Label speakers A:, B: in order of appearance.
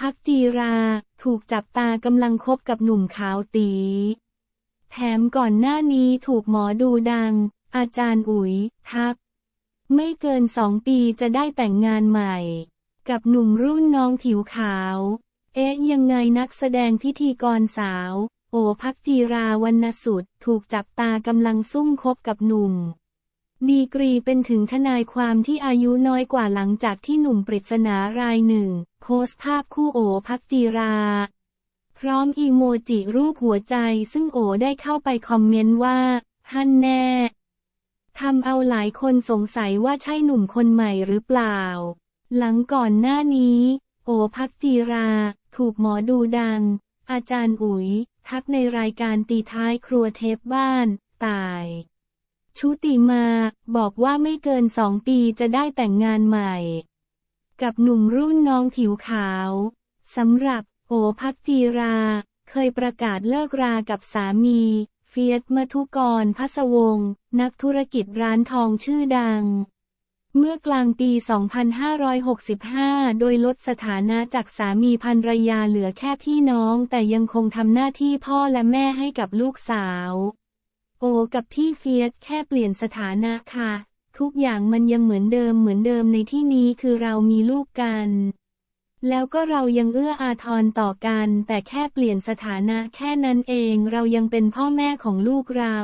A: พักจีรา ถูกจับตากำลังคบกับหนุ่มขาวตี แถมก่อนหน้านี้ถูกหมอดูดัง อาจารย์อุ๋ย ทัก ไม่เกินสองปีจะได้แต่งงานใหม่ กับหนุ่มรุ่นน้องผิวขาว เอ๊ะยังไงนักแสดงพิธีกรสาว โอพักจีราวรรณสุดถูกจับตากำลังซุ่มคบกับหนุ่มดีกรีเป็นถึงทนายความที่อายุน้อยกว่าหลังจากที่หนุ่มปริศนารายหนึ่ง โพสต์ภาพคู่โอพักจีรา พร้อมอีโมจิรูปหัวใจซึ่งโอได้เข้าไปคอมเมนต์ว่าฮั่นแน่ทำเอาหลายคนสงสัยว่าใช่หนุ่มคนใหม่หรือเปล่า หลังก่อนหน้านี้ โอพักจีรา ถูกหมอดูดัง อาจารย์อุ๋ย ทักในรายการตีท้ายครัวเทปบ้าน ตาย ชุติมา บอกว่าไม่เกินสองปีจะได้แต่งงานใหม่ กับหนุ่มรุ่นน้องผิวขาวสำหรับโอพักจีรา เคยประกาศเลิกรากับสามี เฟียสมทุกรพัสวงนักธุรกิจร้านทองชื่อดัง เมื่อกลางปี 2565 โดยลดสถานะจากสามีภรรยาเหลือแค่พี่น้องแต่ยังคงทำหน้าที่พ่อและแม่ให้กับลูกสาว โอกับพี่เฟียสแค่เปลี่ยนสถานะค่ะ ทุกอย่างมันยังเหมือนเดิมเหมือนเดิมในที่นี้คือเรามีลูกกัน แล้วก็เรายังเอื้ออาทรต่อกัน แต่แค่เปลี่ยนสถานะแค่นั้นเองเรายังเป็นพ่อแม่ของลูกเรา